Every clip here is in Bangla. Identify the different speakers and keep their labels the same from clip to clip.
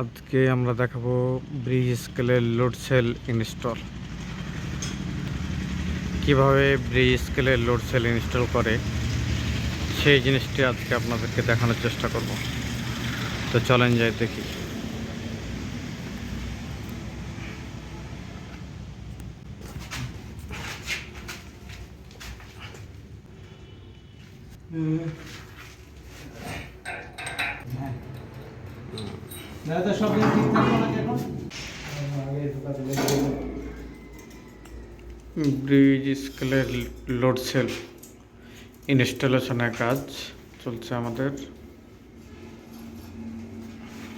Speaker 1: আজকে আমরা দেখাবো ব্রিজ স্কেলের লোড সেল ইনস্টল। কীভাবে ব্রিজ স্কেলের লোড সেল ইনস্টল করে, সেই জিনিসটি আজকে আপনাদেরকে দেখানোর চেষ্টা করব। তো চলেন যাই দেখি।
Speaker 2: সব
Speaker 1: ব্রিজ, স্কেলের লোড সেল ইনস্টলেশনের কাজ চলছে আমাদের।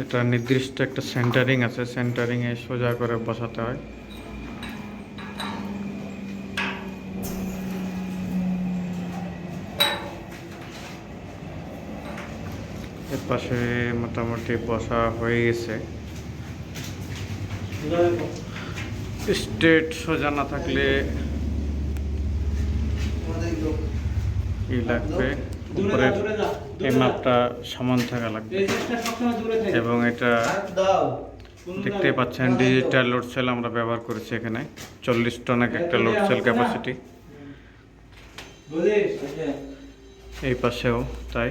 Speaker 1: এটা নির্দিষ্ট একটা সেন্টারিং আছে সেন্টারিংয়ে সোজা করে বসাতে হয়। এর পাশে মোটামুটি বসা হয়ে গেছে। স্টেট সোজা না থাকলে ই লাগবে। উপরের এই মাপটা সমান থাকা লাগবে। এবং এটা দেখতে পাচ্ছেন ডিজিটাল লোড সেল আমরা ব্যবহার করেছি এখানে। চল্লিশ টন এক একটা লোড সেল ক্যাপাসিটি এই পাশেও, তাই।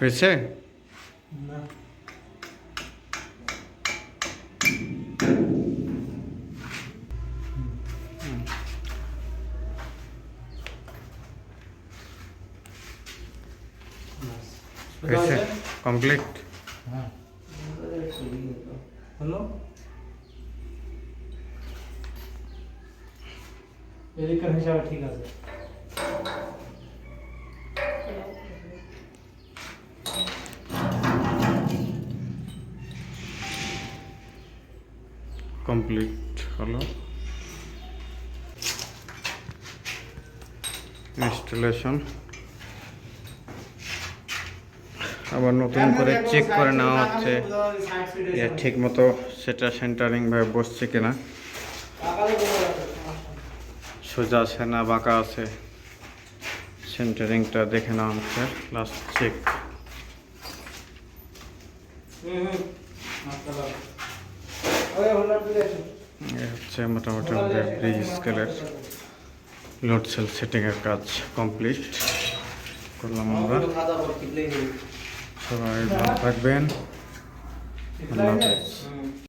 Speaker 1: হয়েছে
Speaker 2: না
Speaker 1: হয়েছে কমপ্লিট
Speaker 2: হ্যাঁ হলো এদিককার হিসাবে ঠিক আছে
Speaker 1: কমপ্লিট হলো ইনস্টলেশন আবার নতুন করে চেক করে নেওয়া হচ্ছে ঠিক মতো সেটা সেন্টারিংভাবে বসছে কিনা সোজা আছে না বাঁকা আছে সেন্টারিংটা দেখে নেওয়া হচ্ছে লাস্ট চেক হুম এ হচ্ছে মোটামুটি আমাদের ব্রিজ স্কেলের লোড সেল সেটিংয়ের কাজ কমপ্লিট করলাম আমরা। সবাই ভালো থাকবেন। আল্লাহ